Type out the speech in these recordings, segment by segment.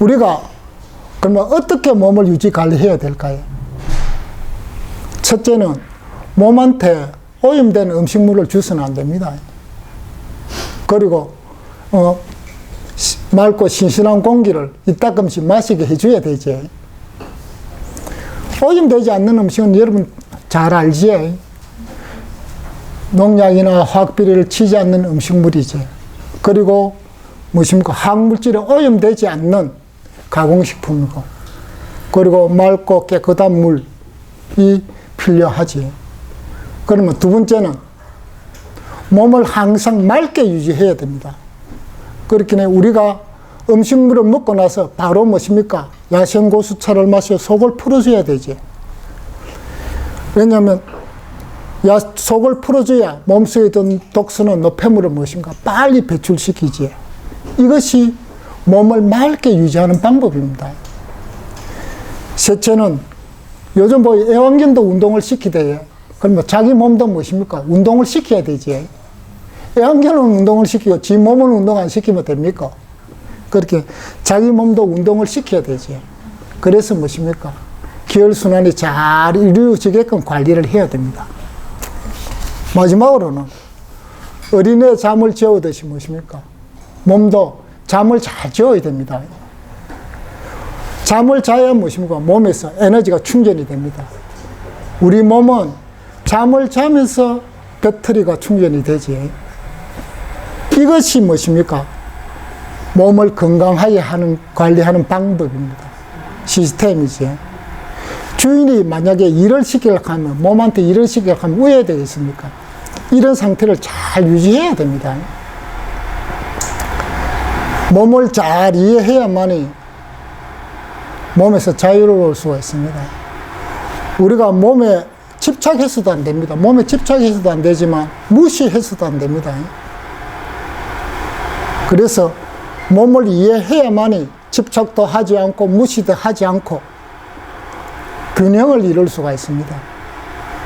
우리가 그러면 어떻게 몸을 유지 관리해야 될까요? 첫째는 몸한테 오염된 음식물을 주서는 안 됩니다. 그리고 어, 시- 맑고 신선한 공기를 이따금씩 마시게 해줘야 되지. 오염되지 않는 음식은 여러분 잘 알지. 농약이나 화학비료를 치지 않는 음식물이지. 그리고 무엇입니까? 화학물질에 오염되지 않는 가공식품이고, 그리고 맑고 깨끗한 물이 필요하지. 그러면 두 번째는 몸을 항상 맑게 유지해야 됩니다. 그렇기 때문에 우리가 음식물을 먹고 나서 바로 무엇입니까? 야생 고수차를 마셔 속을 풀어줘야 되지. 왜냐하면 야, 속을 풀어줘야 몸속에 있던 독소는 노폐물을 무엇인가 빨리 배출시키지. 이것이 몸을 맑게 유지하는 방법입니다. 셋째는 요즘 뭐 애완견도 운동을 시키대요. 그러면 자기 몸도 무엇입니까? 운동을 시켜야 되지. 애완견은 운동을 시키고 지 몸은 운동 안 시키면 됩니까? 그렇게 자기 몸도 운동을 시켜야 되지. 그래서 무엇입니까? 기혈순환이 잘 이루어지게끔 관리를 해야 됩니다. 마지막으로는 어린애 잠을 재우듯이 무엇입니까? 몸도 잠을 잘 재워야 됩니다. 잠을 자야 무엇입니까? 몸에서 에너지가 충전이 됩니다. 우리 몸은 잠을 자면서 배터리가 충전이 되지. 이것이 무엇입니까? 몸을 건강하게 하는, 관리하는 방법입니다. 시스템이지. 주인이 만약에 일을 시키려고 하면, 몸한테 일을 시키려고 하면 왜 되겠습니까? 이런 상태를 잘 유지해야 됩니다. 몸을 잘 이해해야만이 몸에서 자유로울 수가 있습니다. 우리가 몸에 집착해서도 안 됩니다. 몸에 집착해서도 안 되지만 무시해서도 안 됩니다. 그래서 몸을 이해해야만이 집착도 하지 않고 무시도 하지 않고 균형을 이룰 수가 있습니다.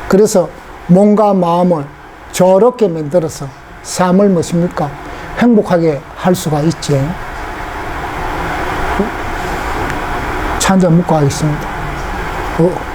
그래서 몸과 마음을 저렇게 만들어서 삶을 무엇입니까? 행복하게 할 수가 있지. 차 한잔 먹고 하겠습니다. 어.